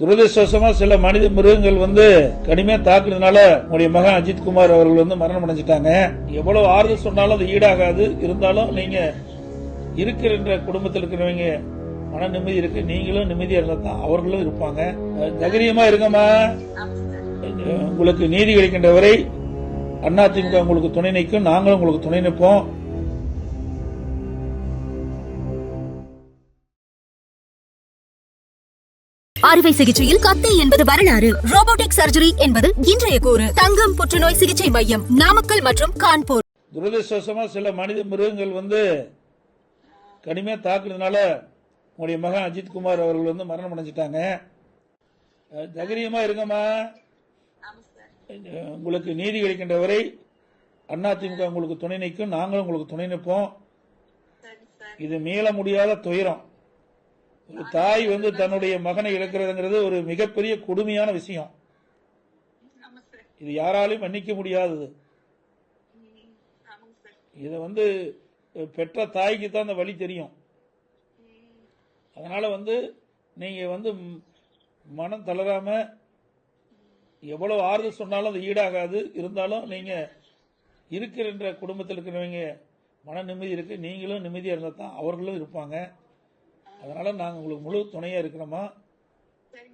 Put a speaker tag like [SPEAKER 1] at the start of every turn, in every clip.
[SPEAKER 1] துரதிருஷ்டவசமா சில மனித மிருகங்கள் வந்து கடுமையா தாக்குனதுனால உங்களுடைய மகன் அஜித் குமார் அவர்கள் வந்து மரணம் அடைஞ்சிட்டாங்க. எவ்வளவு ஆறுதல் சொன்னாலும் அது ஈடாகாது. இருந்தாலும் நீங்க இருக்கிற குடும்பத்தில் இருக்கிறவங்க மன நிம்மதி இருக்கு. நீங்களும் நிம்மதியா இருந்தால் தான் அவர்களும் இருப்பாங்க. தைரியமா இருங்கம்மா. உங்களுக்கு நீதி கிடைக்கின்ற வரை அதிமுக உங்களுக்கு துணை நிற்கும். நாங்களும் உங்களுக்கு துணை நிற்போம்.
[SPEAKER 2] அறுவை சிகிச்சையில் கத்தை என்பது வரலாறு. ரோபோட்டிக் சர்ஜரி என்பது இன்றைய கூறு. தங்கம் புற்றுநோய் சிகிச்சை மையம் நாமக்கல் மற்றும் கான்பூர்.
[SPEAKER 1] துரதிருஷ்டவசமா சில மனித மிருகங்கள் வந்து கடுமையா தாக்குனதுனால உங்களுடைய மகன் அஜித் குமார் அவர்கள் வந்து மரணம் அடைஞ்சிட்டாங்க. தைரியமா இருங்கம்மா. உங்களுக்கு நீதி கிடைக்கின்ற வரை அதிமுக உங்களுக்கு துணை நிற்கும் நாங்களும் உங்களுக்கு துணை நிற்போம். இது மீள முடியாத துயரம். ஒரு தாய் வந்து தன்னுடைய மகனை இழக்கிறதுங்கிறது ஒரு மிகப்பெரிய கொடுமையான விஷயம். இது யாராலையும் மன்னிக்க முடியாதது. இதை வந்து பெற்ற தாய்க்கு தான் அந்த வழி தெரியும். அதனால வந்து நீங்க வந்து மனம் தளராம எவ்வளவு ஆறுதல் சொன்னாலும் அது ஈடாகாது. இருந்தாலும் நீங்க இருக்கிற குடும்பத்தில் இருக்கிறவங்க மன நிம்மதி இருக்கு. நீங்களும் நிம்மதியா இருந்தா தான் அவர்களும் இருப்பாங்க. அதனால நாங்கள் உங்களுக்கு முழு துணையாக இருக்கிறோமா?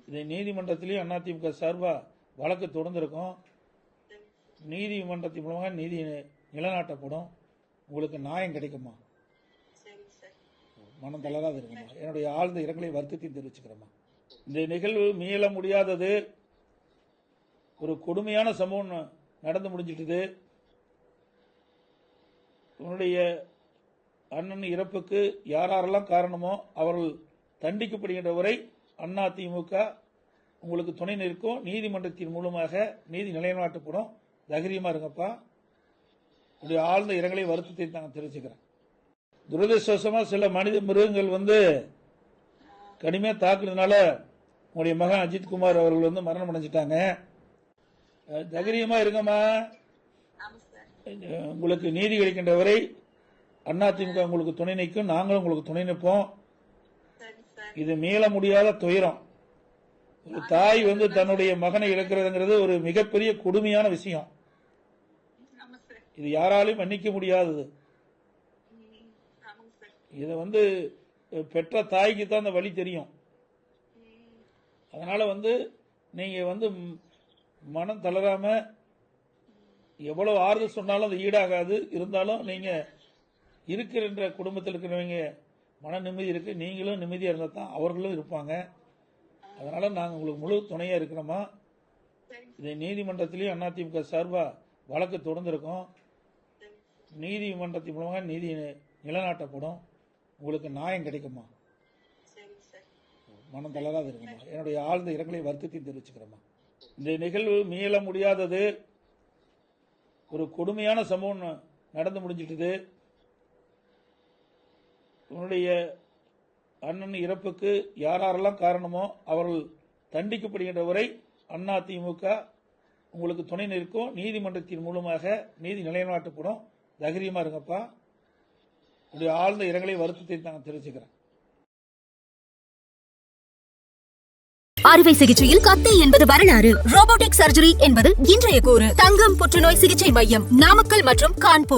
[SPEAKER 1] இதை நீதிமன்றத்திலையும் அதிமுக சார்பாக வழக்கு தொடர்ந்துருக்கோம். நீதிமன்றத்தின் மூலமாக நீதி நிலநாட்டப்படும். உங்களுக்கு நியாயம் கிடைக்குமா? மனம் தளராத இருக்குமா என்னுடைய ஆழ்ந்த இரங்கலை வருத்தத்தையும் தெரிவிச்சுக்கிறோமா இந்த நிகழ்வு மீள முடியாதது ஒரு கொடுமையான சம்பவம் ந- நடந்து முடிஞ்சிட்டது. உன்னுடைய அண்ணன் இறப்புக்கு யார் யாரெல்லாம் காரணமோ அவர்கள் தண்டிக்கப்படுகின்ற வரை அண்ணா திமுக உங்களுக்கு துணை நிற்கும். நீதிமன்றத்தின் மூலமாக நீதி நிலைநாட்டப்படும். தைரியமா இருங்கப்பா. உடைய ஆழ்ந்த இரங்கலை வருத்தத்தை நான் தெரிவிச்சுக்கிறேன். துரதிருஷ்டவசமா சில மனித மிருகங்கள் வந்து கடுமையா தாக்குனதுனால உங்களுடைய மகன் அஜித் குமார் அவர்கள் வந்து மரணம் அடைஞ்சிட்டாங்க. தைரியமா இருங்கம்மா. உங்களுக்கு நீதி கிடைக்கின்ற வரை அதிமுக உங்களுக்கு துணை நிற்கும் நாங்களும் உங்களுக்கு துணை நிற்போம் இது மீள முடியாத துயரம். ஒரு தாய் வந்து தன்னுடைய மகனை இழக்கிறதுங்கிறது ஒரு மிகப்பெரிய கொடுமையான விஷயம். இது யாராலையும் மன்னிக்க முடியாதது. இதை வந்து பெற்ற தாய்க்கு தான் அந்த வழி தெரியும். அதனால வந்து நீங்க வந்து மனம் தளராம எவ்வளவு ஆறுதல் சொன்னாலும் அது ஈடாகாது. இருந்தாலும் நீங்க இருக்கிற குடும்பத்தில் இருக்கிறவங்க மன நிம்மதி இருக்கு. நீங்களும் நிம்மதியா இருந்தா தான் அவர்களும் இருப்பாங்க. அதனால நாங்க உங்களுக்கு முழு துணையா இருக்கிறோமா? இதை நீதிமன்றத்திலையும் அதிமுக சார்பா வழக்கு தொடர்ந்திருக்கோம். நீதிமன்றத்தின் மூலமாக நீதி நிலநாட்டப்படும். உங்களுக்கு நியாயம் கிடைக்குமா? மனம் தளராது இருக்குமா என்னுடைய ஆழ்ந்த இரங்கலை வருத்தத்தையும் தெரிவிச்சுக்கிறோமா இந்த நிகழ்வு மீள முடியாதது ஒரு கொடுமையான சம்பவம் ந- நடந்து முடிஞ்சிட்டது. உன்னுடைய அண்ணன் இறப்புக்கு யாரெல்லாம் காரணமோ அவர்கள் தண்டிக்கப்படுகின்ற வரை அண்ணா திமுக உங்களுக்கு துணை நிற்கும். நீதிமன்றத்தின் மூலமாக நீதி நிலைநாட்டப்படும். தைரியமா இருங்கப்பா. உடைய ஆழ்ந்த இரங்கலை வருத்தத்தை நாங்கள் தெரிவிச்சுக்கிறேன்.
[SPEAKER 2] அறுவை சிகிச்சையில் கத்தை என்பது வரலாறு. ரோபோட்டிக் சர்ஜரி என்பது இன்றைய கூறு. தங்கம் புற்றுநோய் சிகிச்சை மையம் நாமக்கல் மற்றும் கான்பூர்.